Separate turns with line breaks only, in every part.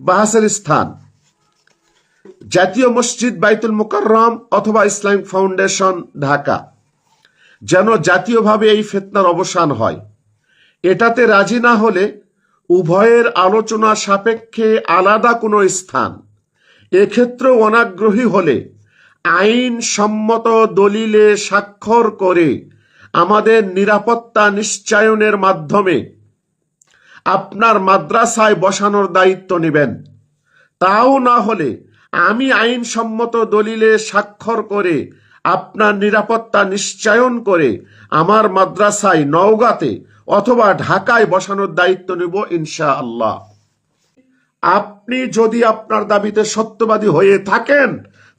বাহাসের স্থান। জাতীয় মসজিদ বাইতুল মুকাররম অথবা ইসলামিক ফাউন্ডেশন, ঢাকা। যেন জাতীয়ভাবে এই ফেতনার অবসান হয়। এটাতে রাজি না হলে উভয়ের আলোচনা সাপেক্ষে আলাদা কোনো স্থান। এক্ষেত্রে অনাগ্রহী হলে আইন সম্মত দলিলে স্বাক্ষর করে আমাদের নিরাপত্তা নিশ্চয়নের মাধ্যমে আপনার মাদ্রাসায় বসানোর দায়িত্ব নেবেন। তাও না হলে আমি আইনসম্মত দলিলে স্বাক্ষর করে, আপনার নিরাপত্তা নিশ্চয়ন করে আমার মাদ্রাসায় নওগাঁতে অথবা ঢাকায় বসানোর দায়িত্ব নেব ইনশা আল্লাহ আপনি যদি আপনার দাবিতে সত্যবাদী হয়ে থাকেন,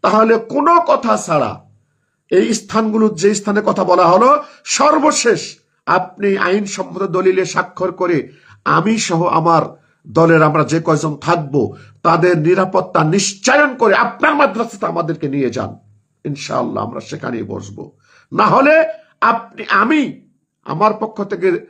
তাহলে কোনো কথা ছাড়া এই স্থানগুলোর যে স্থানে কথা বলা হলো, সর্বশেষ আপনি আইনসম্মত দলিলে স্বাক্ষর করে আমি সহ আমার দলের আমরা যে কয়জন থাকব, তাদের নিরাপত্তা নিশ্চয়ন করে আপনার মাদ্রাসাতে আমাদেরকে নিয়ে যান। ইনশাআল্লাহ আমরা সেখানেই বসবো। না হলে আপনি, আমি আমার পক্ষ থেকে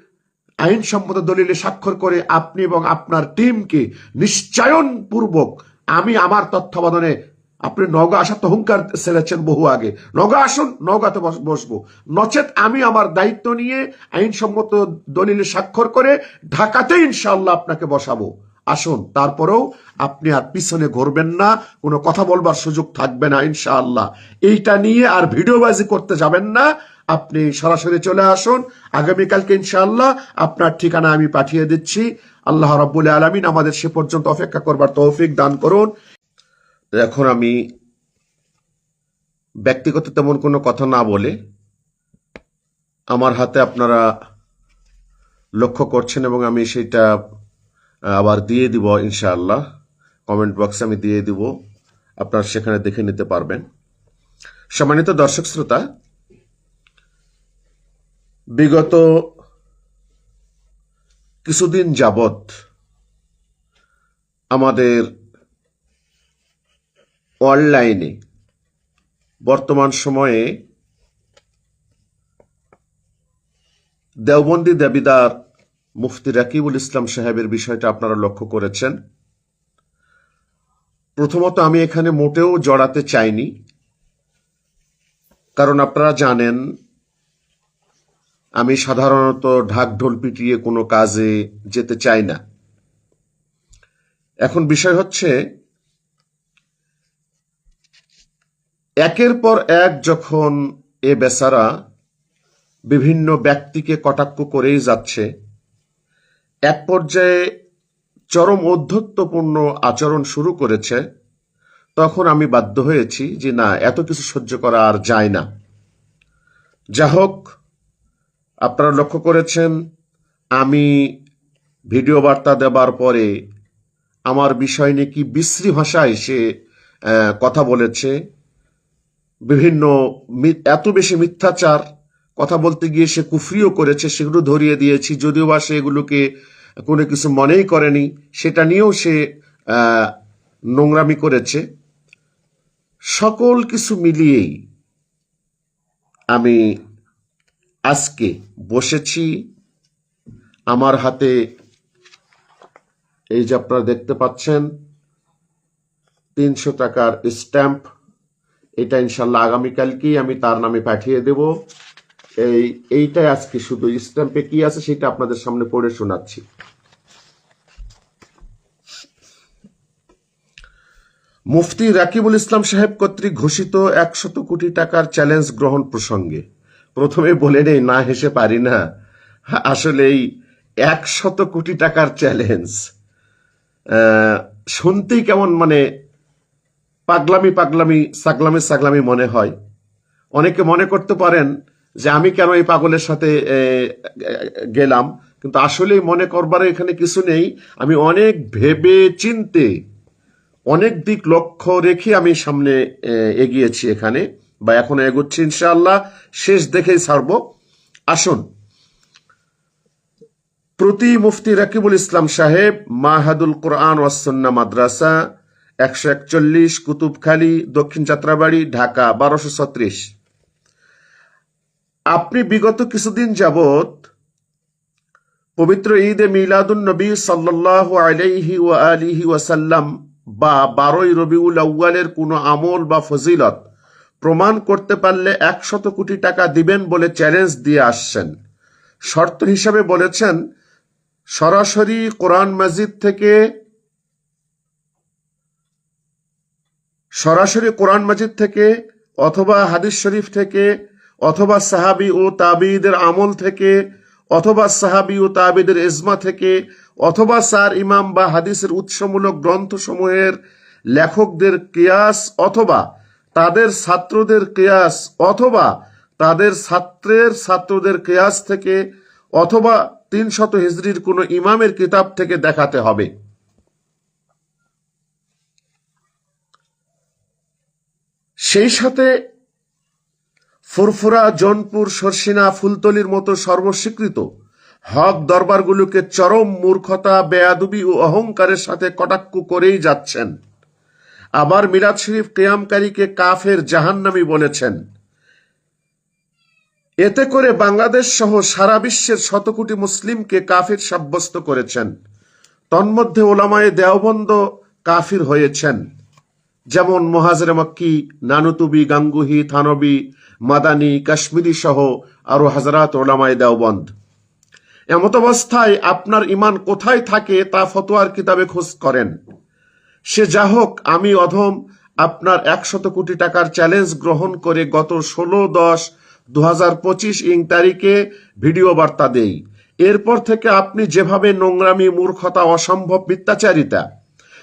আইনসম্মত দলিলে স্বাক্ষর করে আপনি এবং আপনার টিমকে নিশ্চয়ন পূর্বক আমি আমার তত্ত্বাবধানে আপনি নগা আসার তহংকার ছেড়েছেন বহু আগে। নগা আসুন নগাতে বসবো। নচেত আমি আমার দায়িত্ব নিয়ে আইনসম্মত দলিলে স্বাক্ষর করে ঢাকাতে ইনশাল্লাহ আপনাকে বসাবো। আসুন, তারপরেও আপনি আর পিছনে ঘুরবেন না, কোনো কথা বলবার সুযোগ থাকবে না ইনশাআল্লাহ। এইটা নিয়ে আর ভিডিওবাজি করতে যাবেন না। আপনি সরাসরি চলে আসুন, আগামীকালকে ইনশাআল্লাহ আপনার ঠিকানা আমি পাঠিয়ে দিচ্ছি। আল্লাহ রাব্বুল আলামিন আমাদের সে পর্যন্ত অপেক্ষা করবার তৌফিক দান করুন। এখন আমি ব্যক্তিগত তেমন কোনো কথা না বলে আমার হাতে আপনারা লক্ষ্য করছেন এবং আমি সেটা আবার দিয়ে দিব ইনশাআল্লাহ। কমেন্ট বক্সে আমি দিয়ে দিব। আপনারা সেখানে দেখে নিতে পারবেন। সম্মানিত দর্শক শ্রোতা, বিগত কিছুদিন যাবত আমাদের অনলাইনে। বর্তমান সময়ে দেওবন্দি দেবিদার মুফতি রাকিবুল ইসলাম সাহেবের বিষয়টা আপনারা লক্ষ্য করেছেন। প্রথমত আমি এখানে মোটেও জড়াতে চাইনি। কারণ আপনারা জানেন, আমি সাধারণত ঢাক ঢোল পিটিয়ে কোনো কাজে যেতে চাই না। এখন বিষয় হচ্ছে একের পর এক যখন এ বেচারা বিভিন্ন ব্যক্তিকে কটাক্ষ করেই যাচ্ছে, এক পর্যায়ে চরম অধ্যত্বপূর্ণ আচরণ শুরু করেছে, তখন আমি বাধ্য হয়েছি যে না, এত কিছু সহ্য করা আর যায় না। যা হোক, আপনারা লক্ষ্য করেছেন, আমি ভিডিও বার্তা দেবার পরে আমার বিষয় নিয়ে কি বিশ্রী ভাষায় সে কথা বলেছে বিভিন্ন এত বেশি মিথ্যাচার, কথা বলতে গিয়ে সে কুফরিও করেছে, সেগুলো ধরিয়ে দিয়েছি, যদিও বা সে এগুলোকে কোনো কিছু মনেই করেনি, সেটা নিয়েও সে নোংরামি করেছে। সকল কিছু মিলিয়েই আমি আজকে বসেছি। আমার হাতে এই যে আপনারা দেখতে পাচ্ছেন, তিনশো টাকার স্ট্যাম্প। এটা ইনশাল্লাহ আগামীকালকেই আমি তার নামে পাঠিয়ে দেব। এই, এইটাই আজকে শুধু স্ট্যাম্পে কি আছে সেটা আপনাদের সামনে পড়ে শোনাচ্ছি। মুফতি রাকিবুল ইসলাম সাহেব কর্তৃক ঘোষিত একশত কোটি টাকার চ্যালেঞ্জ গ্রহণ প্রসঙ্গে। প্রথমে বলে নেই না হেসে পারি না। আসলে এই একশত কোটি টাকার চ্যালেঞ্জ। শুনতেই কেমন মানে পাগলামি পাগলামি, সাগলামি সাগলামি মনে হয়। অনেকে মনে করতে পারেন যে আমি কেন এই পাগলের সাথে গেলাম, কিন্তু আসলে মনে করবার এখানে কিছু নেই। আমি অনেক ভেবে চিনতে, অনেক দিক লক্ষ্য রেখে আমি সামনে এগিয়েছি এখানে, বা এখন এগোচ্ছি, ইনশাআল্লাহ শেষ দেখেই ছাড়ব। আসুন। প্রতি মুফতি রাকিবুল ইসলাম সাহেব মাহাদুল কোরআন ওয়াসন্না মাদ্রাসা একশো একচল্লিশ কুতুবখালী, দক্ষিণ যাত্রাবাড়ি ঢাকা, বারোশো ছত্রিশ। আপনি বিগত কিছুদিন যাবৎ পবিত্র ঈদে মিলাদুন নবী সাল্লাহ আলাইহি আলিহি ওয়াসাল্লাম বা বারোই রবিউল আউ্য়ালের কোনো আমল বা ফজিলত প্রমাণ করতে পারলে একশত কোটি টাকা দিবেন বলে চ্যালেঞ্জ দিয়ে আসছেন। শর্ত হিসাবে বলেছেন, সরাসরি কোরআন মাজিদ থেকে সরাসরি কোরআন মাজিদ থেকে অথবা হাদিস শরীফ থেকে অথবা সাহাবি ও তাবিদের আমল থেকে অথবা সাহাবি ও তাবিদের এজমা থেকে অথবা সার ইমাম বা হাদিসের উৎসমূলক গ্রন্থসমূহের লেখকদের কেয়াস অথবা তাদের ছাত্রদের কেয়াস অথবা তাদের ছাত্রের ছাত্রদের কেয়াস থেকে অথবা তিন শত হিজড়ির কোনো ইমামের কিতাব থেকে দেখাতে হবে। সেই সাথে ফুরফুরা, জনপুর, সরসিনা, ফুলতলির মতো সর্বস্বীকৃত হক দরবারগুলোকে চরম মূর্খতা, বেয়াদুবি ও অহংকারের সাথে কটাক্ষ করেই যাচ্ছেন। আবার মিরাজ শরীফ কেয়ামকারীকে কাফের জাহান্নামি বলেছেন। এতে করে বাংলাদেশ সহ সারা বিশ্বের শত কোটি মুসলিমকে কাফির সাব্যস্ত করেছেন। তন্মধ্যে ওলামায়ে দেওবন্দ কাফির হয়েছেন। যেমন মহাজরে মক্কি, নানুতুবি, গাঙ্গুহি, থানবি, মাদানি, কাশ্মীরি সহ আরও হাজারাত ওলামায়ে দেওবন্দ। এমত অবস্থায় আপনার ইমান কোথায় থাকে তা ফতোয়ার কিতাবে খোঁজ করেন। সে যা হোক, আমি অধম আপনার একশত কোটি টাকার চ্যালেঞ্জ গ্রহণ করে গত ষোলো দশ দু হাজার পঁচিশ ইং তারিখে ভিডিও বার্তা দেই। এরপর থেকে আপনি যেভাবে নোংরামি, মূর্খতা, অসম্ভব মিথ্যাচারিতা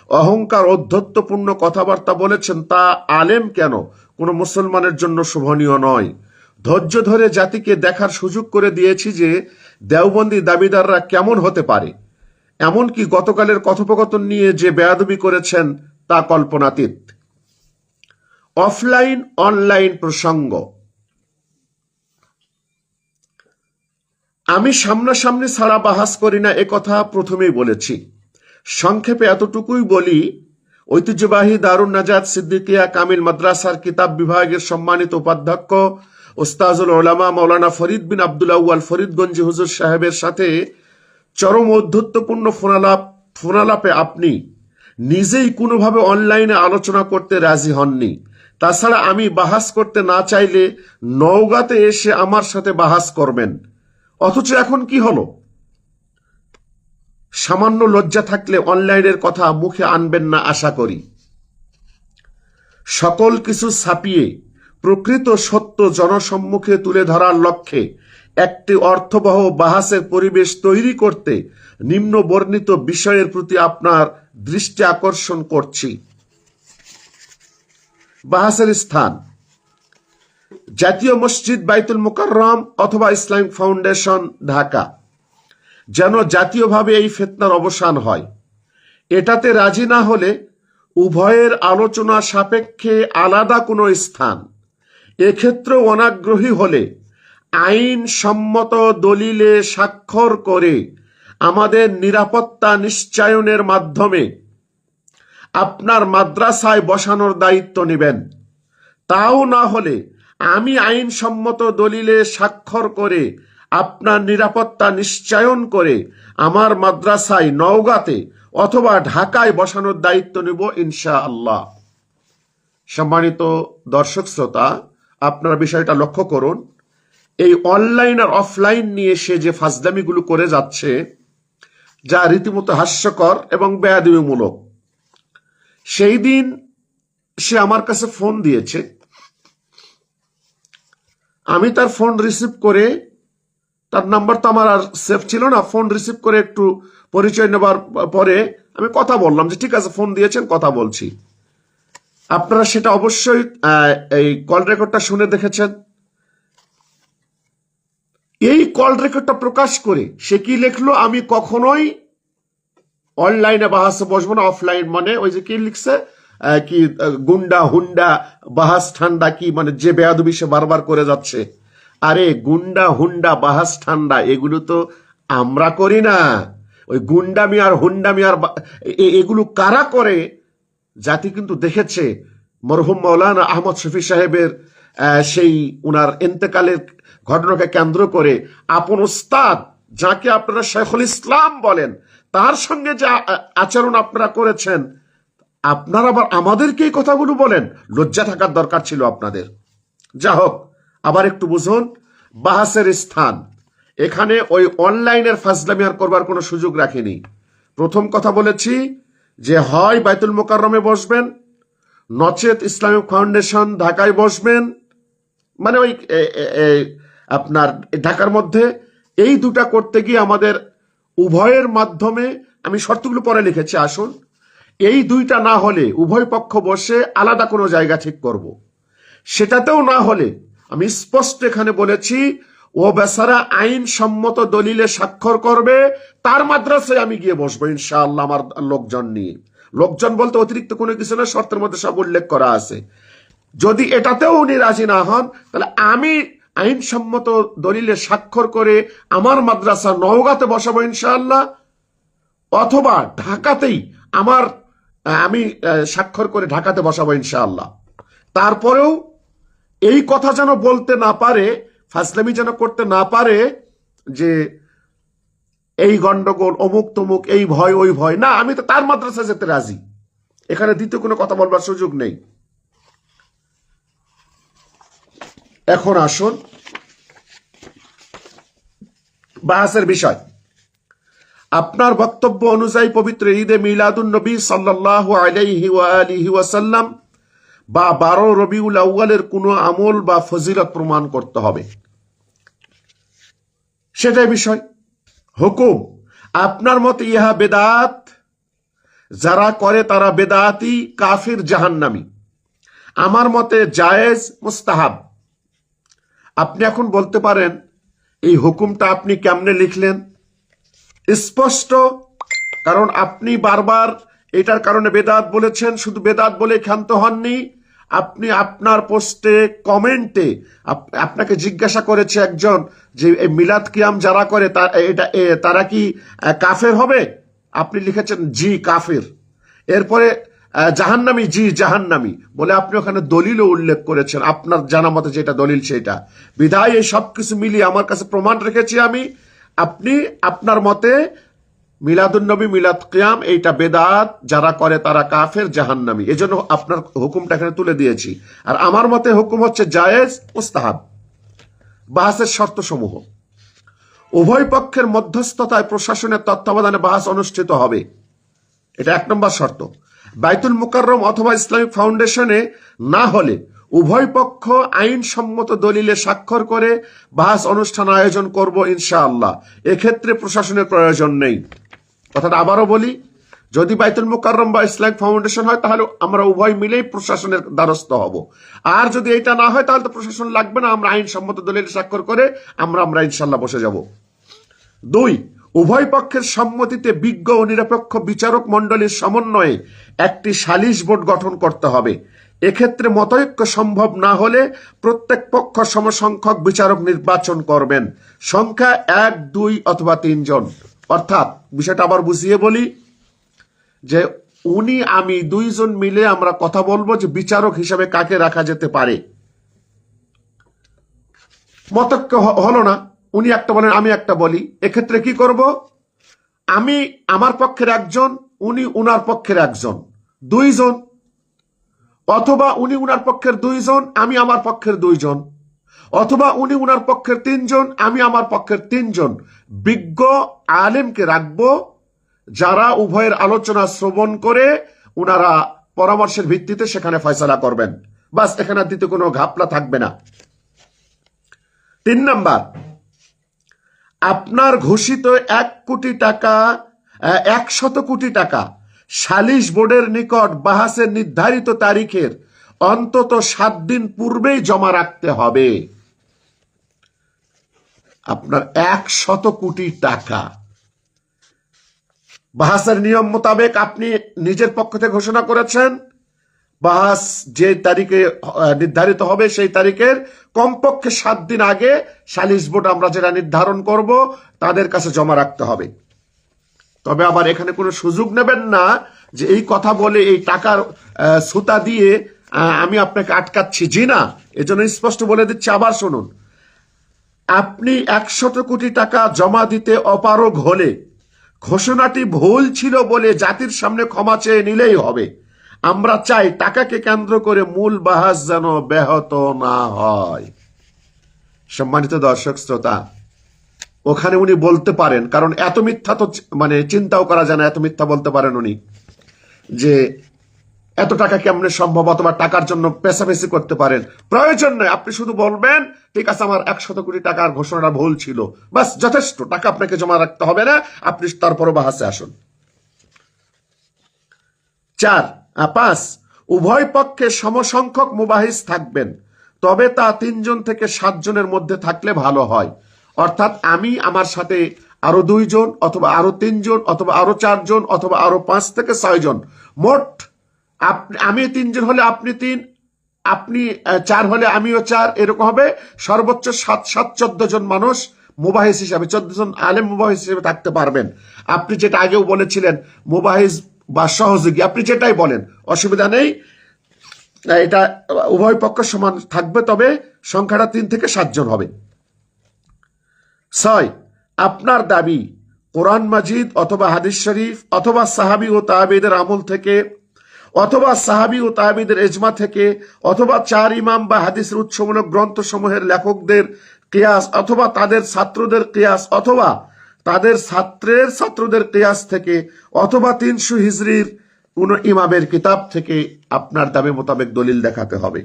অহংকার অধ্যত্বপূর্ণ কথাবার্তা বলেছেন তা আলেম কেন? কোনো মুসলমানের জন্য শোভনীয় নয়। ধৈর্য ধরে জাতিকে দেখার সুযোগ করে দিয়েছি যে দেওবন্দি দাবিদাররা কেমন হতে পারে। এমনকি গতকালের কথোপকথন নিয়ে যে বেয়াদবি করেছেন তা কল্পনাতীত। অফলাইন, অনলাইন প্রসঙ্গ। আমি সামনাসামনি ছাড়া বাহাস করি না কথা প্রথমেই বলেছি। সংক্ষেপে এতটুকুই বলি, ঐতিহ্যবাহী দারুণ নাজাদ সিদ্দিকিয়া কামিল মাদ্রাসার কিতাব বিভাগের সম্মানিত উপাধ্যক্ষ ওস্তাজুল ওলামা মৌলানা ফরিদ বিন আবদুল্লাহ আল ফরিদগঞ্জি হুজুর সাহেবের সাথে চরম অধ্যত্বপূর্ণ ফোনালাপ, ফোনালাপে আপনি নিজেই কোনোভাবে অনলাইনে আলোচনা করতে রাজি হননি। তাছাড়া আমি বাহাস করতে না চাইলে নওগাঁতে এসে আমার সাথে বাহাস করবেন। অথচ এখন কি হলো? সামান্য লজ্জা থাকলে অনলাইনের কথা মুখে আনবেন না আশা করি। সকল কিছু ছাপিয়ে প্রকৃত সত্য জনসম্মুখে তুলে ধরার লক্ষ্যে একটি অর্থবহ বাহাসের পরিবেশ তৈরি করতে নিম্ন বর্ণিত বিষয়ের প্রতি আপনার দৃষ্টি আকর্ষণ করছি। বাহাসের স্থান। জাতীয় মসজিদ বাইতুল মুকাররম অথবা ইসলামিক ফাউন্ডেশন, ঢাকা। যেন জাতীয়ভাবে এই ফেতনার অবসান হয়। এটাতে রাজি না হলে উভয়ের আলোচনা সাপেক্ষে আলাদা কোনো স্থান। এক্ষেত্রে অনাগ্রহী হলে আইন সম্মত দলিলে স্বাক্ষর করে আমাদের নিরাপত্তা নিশ্চয়নের মাধ্যমে আপনার মাদ্রাসায় বসানোর দায়িত্ব নেবেন। তাও না হলে আমি আইনসম্মত দলিলে স্বাক্ষর করে আপনার নিরাপত্তা নিশ্চয়ন করে আমার মাদ্রাসায় নওগাঁতে অথবা ঢাকায় বসানোর দায়িত্ব নেব ইনশা আল্লাহ সম্মানিত দর্শক শ্রোতা, আপনার বিষয়টা লক্ষ্য করুন। এই অনলাইন আর অফলাইন নিয়ে সে যে ফাজদামিগুলো করে যাচ্ছে, যা রীতিমতো হাস্যকর এবং বেয়াদিমূলক সেই দিন সে আমার কাছে ফোন দিয়েছে। আমি তার ফোন রিসিভ করে তার নাম্বার তো আমার আর সেভ ছিল না। ফোন রিসিভ করে একটু পরিচয় নেবার পরে আমি কথা বললাম যে, ঠিক আছে, ফোন দিয়েছেন, কথা বলছি। আপনারা সেটা অবশ্যই এই কল রেকর্ডটা শুনে দেখেছেন। এই কল রেকর্ডটা প্রকাশ করে সে কি লিখলো, আমি কখনোই অনলাইনে বাহাসে বসবো না, অফলাইন মানে ওই যে কি লিখছে কি গুন্ডা, হুন্ডা, বাহাস, ঠান্ডা, কি মানে যে বেয়াদবি সে বারবার করে যাচ্ছে। আরে গুন্ডা, হুন্ডা, বাহাস, ঠান্ডা, এগুলো তো আমরা করি না। ওই গুন্ডামি আর হুন্ডামি আর এগুলো কারা করে? জাতি কিন্তু দেখেছে, মরহুম মৌলানা আহমদ শফি সাহেবের সেই উনার এন্তেকালের ঘটনাকে কেন্দ্র করে আপন ওস্তাদ যাকে আপনারা শেখুল ইসলাম বলেন, তার সঙ্গে যে আচরণ আপনারা করেছেন, আপনারা আবার আমাদেরকে এই কথাগুলো বলেন। লজ্জা থাকার দরকার ছিল আপনাদের। যা হোক আবার একটু বুঝুন, বাহাসের স্থান। এখানে ওই অনলাইনের ফাজলামি আর করবার কোনো সুযোগ রাখিনি। প্রথম কথা বলেছি যে হয় বাইতুল মোকাররমে বসবেন, নচেত ইসলামিক ফাউন্ডেশন ঢাকায় বসবেন মানে ওই আপনার ঢাকার মধ্যে এই দুটা করতে গিয়ে আমাদের উভয়ের মাধ্যমে আমি শর্তগুলো পরে লিখেছি, আসুন। এই দুইটা না হলে উভয় পক্ষ বসে আলাদা কোনো জায়গা ঠিক করব। সেটাতেও না হলে আমি স্পষ্ট এখানে বলেছি, ও বেচারা আইন সম্মত দলিলে স্বাক্ষর করবে, তার মাদ্রাসায় আমি গিয়ে বসবো, ইনশাআল্লাহ আমার লোকজন নিয়ে। লোকজন বলতে অতিরিক্ত কোনো কিছু না, শর্তের মধ্যে সব উল্লেখ করা আছে। যদি এটাতেও উনি রাজি না হন, তাহলে আমি আইনসম্মত দলিলে স্বাক্ষর করে আমার মাদ্রাসা নওগাঁতে বসাবো, ইনশাআল্লাহ। অথবা ঢাকাতেই আমার, আমি স্বাক্ষর করে ঢাকাতে বসাবো, ইনশাআল্লাহ। তারপরেও এই কথা যেন বলতে না পারে ফাসলামি যেন করতে না পারে, যে এই গন্ডগোল, অমুক তমুক, এই ভয়, ওই ভয়। না, আমি তো তার মাদ্রাসা যেতে রাজি। এখানে দ্বিতীয় কোনো কথা বলবার সুযোগ নেই। এখন আসুন। বাহাসের বিষয়। আপনার বক্তব্য অনুযায়ী পবিত্র ঈদে মিলাদুন নবী সাল্লাহ আলাইহি ওয়াসাল্লাম বা বারো রবিউল আউ্বালের কোনো আমল বা ফজিলত প্রমাণ করতে হবে। সেটাই বিষয়। হুকুম, আপনার মতে ইহা বেদাত? যারা করে তারা বেদাতি, কাফির, জাহান্নামী। আমার মতে জায়েজ, মুস্তাহাব। আপনি এখন বলতে পারেন, এই হুকুমটা আপনি কেমনে লিখলেন? স্পষ্ট, কারণ আপনি বারবার এটার কারণে বেদাত বলেছেন, শুধু বেদাত বলে ক্ষান্ত হননি। আপনি আপনার পোস্টে, কমেন্টে, আপ- আপনাকে জিজ্ঞাসা করেছে একজন যে মিলাদ কিয়াম যারা করে এটা তারা কি কাফের হবে? আপনি লিখেছেন, জি, কাফের। এরপরে জাহান্নামি, জি, জাহান্নামি। বলে আপনি ওখানে দলিলও উল্লেখ করেছেন। আপনার জানা মতে যেটা দলিল সেটা। বিধায় এই সবকিছু মিলিয়ে আমার কাছে প্রমাণ রেখেছি আমি। আপনি আপনার মতে মিলাদুন্নবী মিলাদ কিয়াম, এইটা বেদাত, যারা করে তারা কাফের, জাহান্নামী। এজন্য আপনার হুকুমটা এখানে তুলে দিয়েছি। আর আমার মতে হুকুম হচ্ছে জায়েজ, মুস্তাহাব। বাহাসের শর্ত সমূহ উভয় পক্ষের মধ্যস্থতায় প্রশাসনের তত্ত্বাবধানে বাহাস অনুষ্ঠিত হবে। এটা এক নম্বর শর্ত। বাইতুল মুকাররম অথবা ইসলামিক ফাউন্ডেশনে না হলে উভয় পক্ষ আইনসম্মত দলিলে স্বাক্ষর করে বাহাস অনুষ্ঠান আয়োজন করব ইনশাআল্লাহ। এক্ষেত্রে প্রশাসনের প্রয়োজন নেই। কথাটা আবারও বলি, যদি বাইতুল মুকাররম বা ইসলামিক ফাউন্ডেশন হয়, তাহলে আমরা উভয় মিলেই প্রশাসনের দ্বারস্থ হব। আর যদি এটা না হয়, তাহলে তো প্রশাসন লাগবে না, আমরা আইনসম্মত দলিলে স্বাক্ষর করে আমরা আমরা ইনশাল্লাহ বসে যাব। দুই, উভয় পক্ষের সম্মতিতে বিজ্ঞ ও নিরপেক্ষ বিচারক মণ্ডলীর সমন্বয়ে একটি সালিশ বোর্ড গঠন করতে হবে। এক্ষেত্রে মতৈক্য সম্ভব না হলে প্রত্যেক পক্ষ সমসংখ্যক বিচারক নির্বাচন করবেন। সংখ্যা এক, দুই অথবা তিনজন। অর্থাৎ বিষয়টা আবার বুঝিয়ে বলি যে উনি, আমি দুইজন মিলে আমরা কথা বলব যে বিচারক হিসাবে কাকে রাখা যেতে পারে। মতক্য হলো না। উনি একটা বলেন, আমি একটা বলি। এক্ষেত্রে কি করব? আমি আমার পক্ষের একজন, উনি উনার পক্ষের একজন। দুইজন। অথবা উনি উনার পক্ষের দুইজন, আমি আমার পক্ষের দুইজন। অথবা উনি উনার পক্ষের তিনজন আমি আমার পক্ষের তিনজন। বিজ্ঞ আলেমকে রাখব যারা উভয়ের আলোচনা শ্রবণ করে উনারা পরামর্শের ভিত্তিতে সেখানে ফয়সলা করবেন। বাস এখানে দিতে কোনো ঘাপলা থাকবে না। তিন নাম্বার আপনার ঘোষিত এক কোটি টাকা আহ, একশত কোটি টাকা সালিশ বোর্ডের নিকট বাহাসের নির্ধারিত তারিখের অন্তত সাত দিন পূর্বেই জমা রাখতে হবে। আপনার একশত কোটি টাকা। বাহাসের নিয়ম মোতাবেক আপনি নিজের পক্ষ থেকে ঘোষণা করেছেন। বাহাস যে তারিখে নির্ধারিত হবে সেই তারিখের কমপক্ষে সাত দিন আগে সালিশ বোর্ড আমরা যেটা নির্ধারণ করব, তাদের কাছে জমা রাখতে হবে। তবে আবার এখানে কোনো সুযোগ নেবেন না যে এই কথা বলে এই টাকার সুতা দিয়ে আমি আপনাকে আটকাচ্ছি। জি না, এজন্য স্পষ্ট বলে দিচ্ছি। আবার শুনুন আপনি একশত কোটি টাকা জমা দিতে অপারগ হলে, ঘোষণাটি ভুল ছিল বলে জাতির সামনে ক্ষমা চেয়ে নিলেই হবে। আমরা চাই টাকাকে কেন্দ্র করে মূল বাহাস যেন ব্যাহত না হয়। সম্মানিত দর্শক, শ্রোতা, ওখানে উনি বলতে পারেন, কারণ এত মিথ্যা তো মানে চিন্তাও করা যায় না, এত মিথ্যা বলতে পারেন উনি, যে এত টাকা কেমনে সম্ভব? অথবা টাকার জন্য পেশাপেশি করতে পারেন। প্রয়োজন নয় আপনি শুধু বলবেন, ঠিক আছে, আমার একশত কোটি টাকার ঘোষণাটা ভুল ছিল। বাস, যথেষ্ট, টাকা আপনাকে জমা রাখতে হবে না, আপনি তারপরও বাহাসে আসুন। চার পাঁচ, উভয় পক্ষে সমসংখ্যক মুবাহিস থাকবেন, তবে তা তিনজন থেকে সাতজনের মধ্যে থাকলে ভালো হয়। অর্থাৎ আমি আমার সাথে আরও দুইজন, অথবা আরও তিনজন, অথবা আরও চারজন, অথবা আরও পাঁচ থেকে ছয়জন, মোট আমি তিনজন হলে আপনি তিন, আপনি চার হলে আমিও চার, এরকম হবে। সর্বোচ্চ সাত সাত, চোদ্দ জন মানুষ মুবাহিস হিসাবে, চোদ্দ জন আলেম মুবাহিস হিসেবে থাকতে পারবেন। আপনি যেটা আগেও বলেছিলেন, মুবাহিস বা সহযোগী, আপনি যেটাই বলেন, অসুবিধা নেই। এটা উভয় পক্ষ সমান থাকবে, তবে সংখ্যাটা তিন থেকে সাতজন হবে। ছয়, আপনার দাবি, কোরআন মাজিদ অথবা হাদিস শরীফ অথবা সাহাবি ও তাহাবিদের আমল থেকে অথবা সাহাবি ও তাহাবিদের এজমা থেকে, অথবা চার ইমাম বা হাদিসের উৎসমূলক গ্রন্থসমূহের লেখকদের কেয়াস, অথবা তাদের ছাত্রদের কেয়াস, অথবা তাদের ছাত্রের ছাত্রদের কেয়াস থেকে, অথবা তিনশো হিজরির কোন ইমামের কিতাব থেকে আপনার দাবি মোতাবেক দলিল দেখাতে হবে।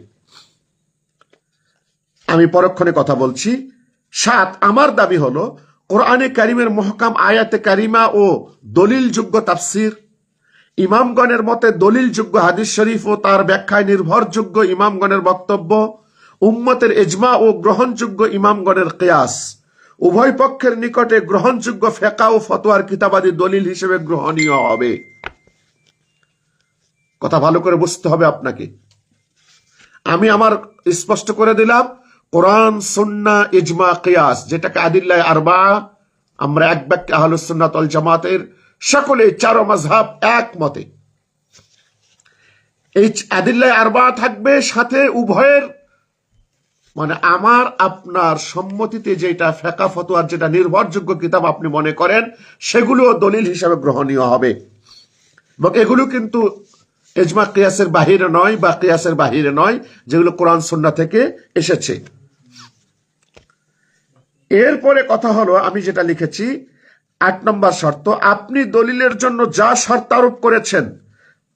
আমি পরক্ষণে কথা বলছি। সাত, আমার দাবি হলো, কোরআনে কারিমের মহকাম আয়াতে কারিমা ও দলিলযোগ্য তাফসির ইমামগণের মতে দলিলযোগ্য হাদিস শরীফ ও তার ব্যাখ্যায় নির্ভরযোগ্য ইমামগণের বক্তব্য, উম্মতের এজমা ও গ্রহণযোগ্য ইমামগণের কেয়াস। উভয় পক্ষের নিকটে গ্রহণযোগ্য ফেকা ও ফতোয়ার কিতাবাদি দলিল হিসেবে গ্রহণীয় হবে। কথা ভালো করে বুঝতে হবে আপনাকে। আমি আমার স্পষ্ট করে দিলাম, কোরআন, সুন্না, ইজমা, কিয়াস, যেটাকে আদিল্লাহ আরবা, আমরা এক বাক্যে আহলুসুন্নাত ওয়াল জামাতের সকলে চারো মাযহাব এক মতে এই আদিল্লাহ আরবা থাকবে সাথে উভয়ের মানে আমার, আপনার সম্মতিতে যেটা ফেকা ফতোয়ার যেটা নির্ভরযোগ্য কিতাব আপনি মনে করেন সেগুলো দলিল হিসাবে গ্রহণীয় হবে। এবং এগুলো কিন্তু এজমা কিয়াসের বাহিরে নয় বা কিয়াসের বাহিরে নয়, যেগুলো কোরআন সন্না থেকে এসেছে। এরপরে কথা হলো, আমি যেটা লিখেছি আট নম্বর শর্ত, আপনি দলিলের জন্য যা শর্ত আরোপ করেছেন,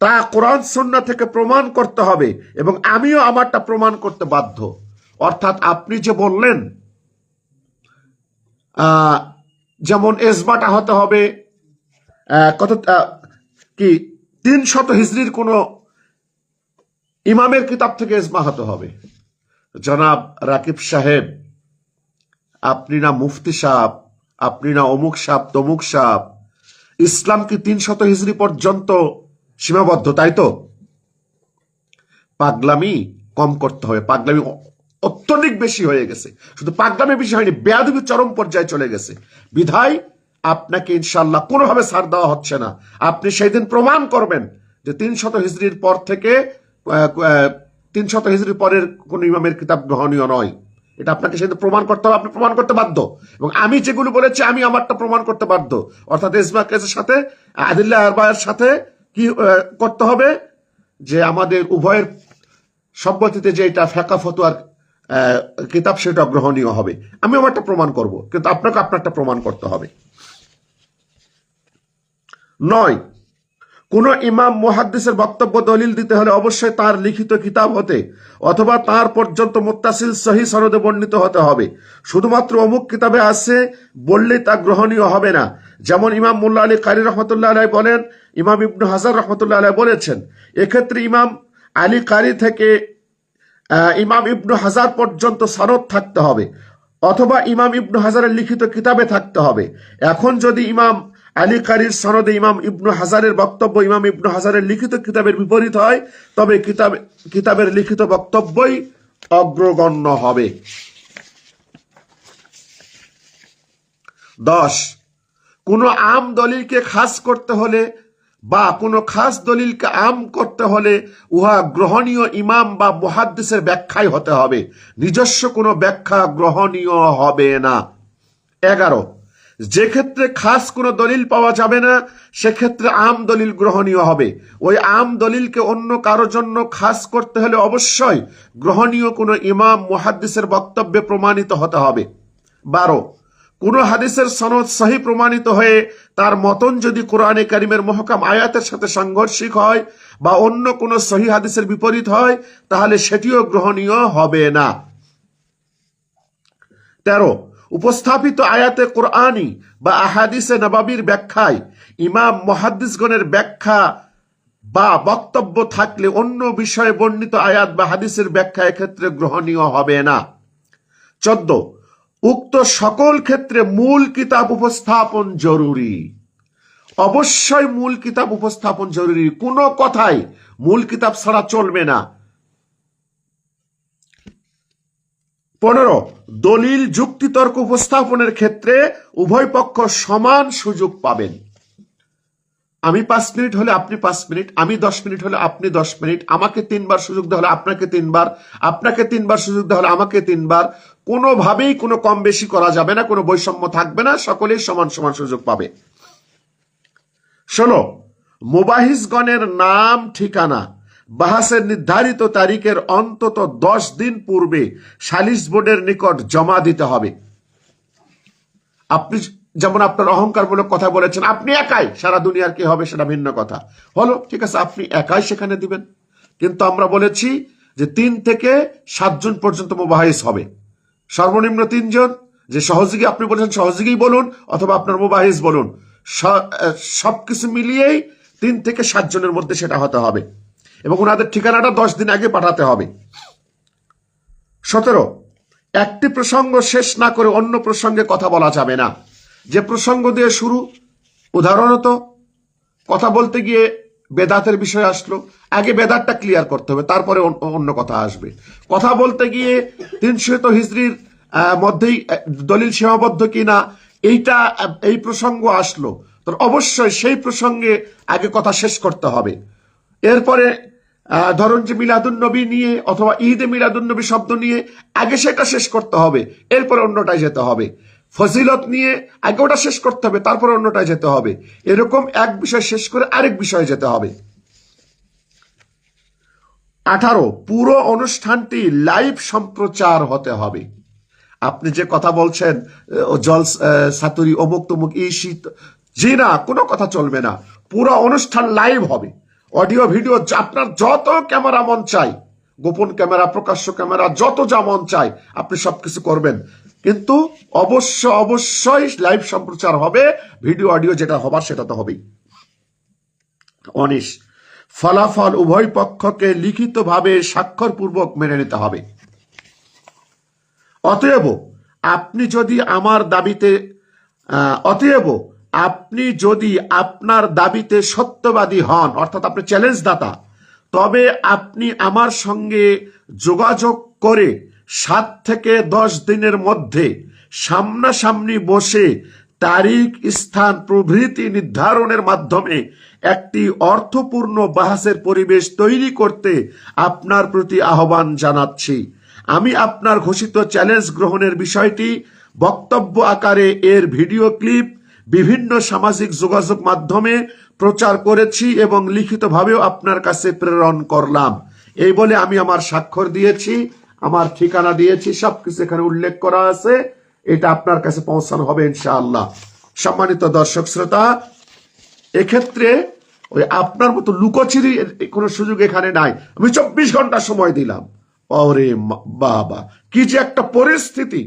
তা কোরআন সন্না থেকে প্রমাণ করতে হবে এবং আমিও আমারটা প্রমাণ করতে বাধ্য। অর্থাৎ আপনি যে বললেন যেমন এজমাটা হতে হবে কত কি তিন শত হিজড়ির কোন ইমামের কিতাব থেকে এজমা হতে হবে। জনাব রাকিব সাহেব, আপনি না মুফতি সাহেব আপনি না অমুক সাপ, তমুক সাপ। ইসলাম কি তিন শত হিজড়ি পর্যন্ত সীমাবদ্ধ, তাই তো? পাগলামি কম করতে হবে। পাগলামি অত্যধিক বেশি হয়ে গেছে। শুধু পাগলামি বেশি হয়নি, বেয়াদবি চরম পর্যায়ে চলে গেছে। বিধায় আপনাকে ইনশাল্লাহ কোনোভাবে ছাড় দেওয়া হচ্ছে না। আপনি সেই দিন প্রমাণ করবেন যে তিন শত হিজড়ির পর থেকে তিন শত হিজড়ির পরের কোন ইমামের কিতাব গ্রহণীয় নয়। এটা আপনাকে সেটা প্রমাণ করতে হবে, আপনি প্রমাণ করতে বাধ্য। এবং আমি যেগুলো বলেছি, আমি আমারটা প্রমাণ করতে বাধ্য। অর্থাৎ ইসমা কেসের সাথে, আদিল্লাহ আরবায়ের সাথে কি করতে হবে? যে আমাদের উভয়ের সম্পত্তিতে যে এটা ফেকা ফতুয়ার কিতাব, সেটা গ্রহণীয় হবে। আমি আমারটা প্রমাণ করব, কিন্তু আপনাকে আপনারটা প্রমাণ করতে হবে। নয় কোন ইমাম মুহাদ্দিসের বক্তব্য দলিল দিতে হলে অবশ্যই তার লিখিত কিতাব হতে, অথবা তার পর্যন্ত মুত্তাসিল সহি সনদে বর্ণিত হতে হবে। শুধুমাত্র অমুক কিতাবে আছে, বললেই তা গ্রহণীয় হবে না। যেমন ইমাম মোল্লা আলী কারি রহমতুল্লাহ আলাই বলেন, ইমাম ইবনু হাজার রহমতুল্লাহ আলাই বলেছেন, এক্ষেত্রে ইমাম আলী কারি থেকে ইমাম ইবনু হাজার পর্যন্ত সনদ থাকতে হবে, অথবা ইমাম ইবনু হাজারের লিখিত কিতাবে থাকতে হবে। এখন যদি ইমাম আলী কারির সনদে ইমাম ইবনু হাজারের বক্তব্য, ইমাম ইবনু হাজারের লিখিত কিতাবের বিপরীত হয়। তবে কিতাব কিতাবের লিখিত বক্তব্যই অগ্রগণ্য হবে। দশ, কোনো আম দলিলকে খাস করতে হলে বা কোনো খাস দলিলকে আম করতে হলে উহা গ্রহণীয় ইমাম বা মুহাদ্দিসের ব্যাখ্যাই হতে হবে। নিজস্ব কোনো ব্যাখ্যা গ্রহণীয় হবে না। এগারো যে ক্ষেত্রে খাস কোনো দলিল পাওয়া যাবে না, সেক্ষেত্রে আম দলিল গ্রহণীয় হবে। ওই আম দলিলকে অন্য কারোর জন্য খাস করতে হলে অবশ্যই গ্রহণীয় কোনো ইমাম, মুহাদ্দিসের বক্তব্যে প্রমাণিত হতে হবে। বারো, কোন হাদিসের সনদ সহি প্রমাণিত হয়ে তার মতন যদি কোরআনে কারিমের মহকাম আয়াতের সাথে সাংঘর্ষিক হয় বা অন্য কোনো সহি হাদিসের বিপরীত হয়, তাহলে সেটিও গ্রহণীয় হবে না। তেরো উপস্থাপিত আয়াতে কোরআনি বা আহাদিসে নবাবির ব্যাখ্যায় ইমাম মহাদ্দিসগণের ব্যাখ্যা বা বক্তব্য থাকলে অন্য বিষয়ে বর্ণিত আয়াত বা হাদিসের ব্যাখ্যা এক্ষেত্রে গ্রহণীয় হবে না। চোদ্দ। উক্ত সকল ক্ষেত্রে মূল কিতাব উপস্থাপন জরুরি। অবশ্যই মূল কিতাব উপস্থাপন জরুরি। কোনো কথাই মূল কিতাব ছাড়া চলবে না। পনেরো, দলিল যুক্তিতর্ক উপস্থাপনের ক্ষেত্রে উভয় পক্ষ সমান সুযোগ পাবেন। আমি পাঁচ মিনিট হলে আপনি পাঁচ মিনিট, আমি দশ মিনিট হলে আপনি দশ মিনিট, আমাকে তিনবার সুযোগ দেওয়া হলে আপনাকে তিনবার আপনাকে তিনবার সুযোগ দেওয়া হলে আমাকে তিনবার। কোনোভাবেই কোনো কম বেশি করা যাবে না, কোনো বৈষম্য থাকবে না, সকলেই সমান সমান সুযোগ পাবে। শোনো মোবাহিসগণের নাম, ঠিকানা। বাহাসের নির্ধারিত তারিখের অন্তত দশ দিন পূর্বে সালিস বোর্ডের নিকট জমা দিতে হবে। আপনি যেমন আপনার অহংকারমূলক কথা বলেছেন আপনি একাই সারা দুনিয়ার কি হবে সেটা ভিন্ন কথা। হলো ঠিক আছে আপনি একাই সেখানে দিবেন। কিন্তু আমরা বলেছি যে তিন থেকে সাতজন পর্যন্ত মোবাহিস হবে। সর্বনিম্ন তিনজন যে সহযোগী আপনি বলেছেন সহযোগী বলুন অথবা আপনার মোবাহিস বলুন। স- আহ, সবকিছু মিলিয়েই তিন থেকে সাতজনের মধ্যে সেটা হতে হবে। এবং ওনাদের ঠিকানাটা দশ দিন আগে পাঠাতে হবে। সতেরো, একটি প্রসঙ্গ শেষ না করে অন্য প্রসঙ্গে কথা বলা যাবে না। যে প্রসঙ্গ দিয়ে শুরু, উদাহরণত, কথা বলতে গিয়ে বেদাতের বিষয় আসলো, আগে বেদাতটা ক্লিয়ার করতে হবে, তারপরে অন্য- কথা আসবে। কথা বলতে গিয়ে তিনশত হিজড়ির মধ্যেই দলিল সীমাবদ্ধ কিনা, এইটা, এই প্রসঙ্গ আসলো। তো অবশ্যই সেই প্রসঙ্গে আগে কথা শেষ করতে হবে। এরপরে ধরুন যে মিলাদুন নবী নিয়ে অথবা ঈদে মিলাদুন নবী শব্দ নিয়ে আগে সেটা শেষ করতে হবে, এরপরে অন্যটায় যেতে হবে। ফজিলত নিয়ে আগে ওটা শেষ করতে হবে, তারপরে অন্যটায় যেতে হবে। এরকম এক বিষয় শেষ করে আরেক বিষয়ে যেতে হবে। আঠারো, পুরো অনুষ্ঠানটি লাইভ সম্প্রচার হতে হবে। আপনি যে কথা বলছেন জল সাতুরি অমুক তমুক এই শীত জি না কোনো কথা চলবে না। পুরো অনুষ্ঠান লাইভ হবে। অডিও, ভিডিও আপনার যত ক্যামেরা মন চাই, গোপন ক্যামেরা, প্রকাশ্য ক্যামেরা, যত যা মন চাই, আপনি সবকিছু করবেন। কিন্তু অবশ্য, অবশ্যই লাইভ সম্প্রচার হবে, ভিডিও, অডিও যেটা হবার সেটা তো হবেই। অনিশ, ফলাফল উভয় পক্ষকে লিখিতভাবে স্বাক্ষরপূর্বক মেনে নিতে হবে। অতএব, আপনি যদি আমার দাবিতে অতএব আপনি যদি আপনার দাবিতে সত্যবাদী হন, অর্থাৎ আপনি চ্যালেঞ্জ দাতা তবে আপনি আমার সঙ্গে যোগাযোগ করে সাত থেকে দশ দিনের মধ্যে সামনাসামনি বসে তারিখ, স্থান, প্রভৃতি নির্ধারণের মাধ্যমে একটি অর্থপূর্ণ বাহাসের পরিবেশ তৈরি করতে আপনার প্রতি আহ্বান জানাচ্ছি। আমি আপনার ঘোষিত চ্যালেঞ্জ গ্রহণের বিষয়টি বক্তব্য আকারে এর ভিডিও ক্লিপ বিভিন্ন সামাজিক যোগাযোগ মাধ্যমে প্রচার করেছি এবং লিখিতভাবেও আপনার কাছে প্রেরণ করলাম। এই বলে আমি আমার স্বাক্ষর দিয়েছি, আমার ঠিকানা দিয়েছি, সবকিছু এখানে উল্লেখ করা আছে। এটা আপনার কাছে পৌঁছানো হবে ইনশাআল্লাহ। সম্মানিত দর্শক শ্রোতা, এক্ষেত্রে ওই আপনার মতো লুকোচিরি কোনো সুযোগ এখানে নাই। আমি চব্বিশ ঘণ্টা সময় দিলাম। ওরে বাবা, কি যে একটা পরিস্থিতি!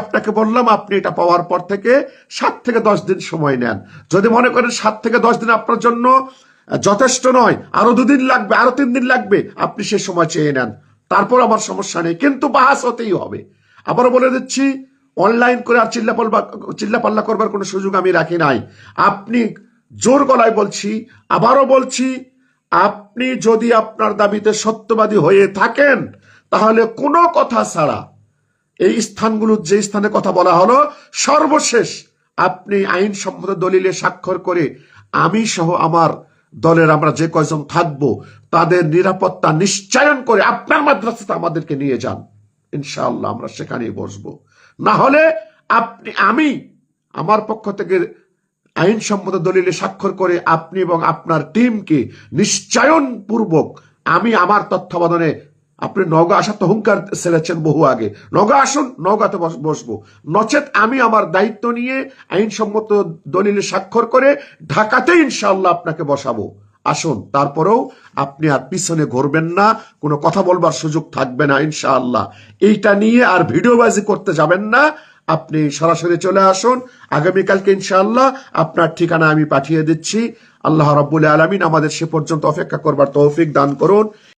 আপনাকে বললাম, আপনি এটা পাওয়ার পর থেকে সাত থেকে দশ দিন সময় নেন। যদি মনে করেন সাত থেকে দশ দিন আপনার জন্য যথেষ্ট নয়, আরও দুদিন লাগবে, আরও তিন দিন লাগবে, আপনি সে সময় চেয়ে নেন। তারপর আমার সমস্যা নেই, কিন্তু বাহাস হতেই হবে। আবারও বলে দিচ্ছি, অনলাইন করে আর চিল্লাপাল্লা চিল্লাপাল্লা করবার কোনো সুযোগ আমি রাখি নাই। আপনি জোর গলায় বলছি, আবারও বলছি, আপনি যদি আপনার দাবিতে সত্যবাদী হয়ে থাকেন, তাহলে কোনো কথা ছাড়া এই স্থানগুলোর যে স্থানে কথা বলা হলো, সর্বশেষ আপনি আইনসম্মত দলিলে স্বাক্ষর করে আমি সহ আমার দলের আমরা যে কয়জন থাকব, তাদের নিরাপত্তা নিশ্চয়ন করে আপনার মাদ্রাসাতে আমাদেরকে নিয়ে যান। ইনশাআল্লাহ আমরা সেখানেই বসবো। না হলে আপনি, আমি আমার পক্ষ থেকে আইনসম্মত দলিলে স্বাক্ষর করে আপনি এবং আপনার টিমকে নিশ্চয়ন পূর্বক আমি আমার তত্ত্বাবধানে আপনি নগা আসার তহংকার ছেড়েছেন বহু আগে। নগা আসুন, নগাতে বসবো। নচেত আমি আমার দায়িত্ব নিয়ে আইনসম্মত দলিলে স্বাক্ষর করে ঢাকাতে ইনশাল্লাহ আপনাকে বসাবো। আসুন, তারপরেও আপনি আর পিছনে ঘুরবেন না, কোনো কথা বলবার সুযোগ থাকবে না ইনশাআল্লাহ। এইটা নিয়ে আর ভিডিওবাজি করতে যাবেন না। আপনি সরাসরি চলে আসুন। আগামীকালকে ইনশাআল্লাহ আপনার ঠিকানা আমি পাঠিয়ে দিচ্ছি। আল্লাহ রাব্বুল আলমিন আমাদের সে পর্যন্ত অপেক্ষা করবার তৌফিক দান করুন।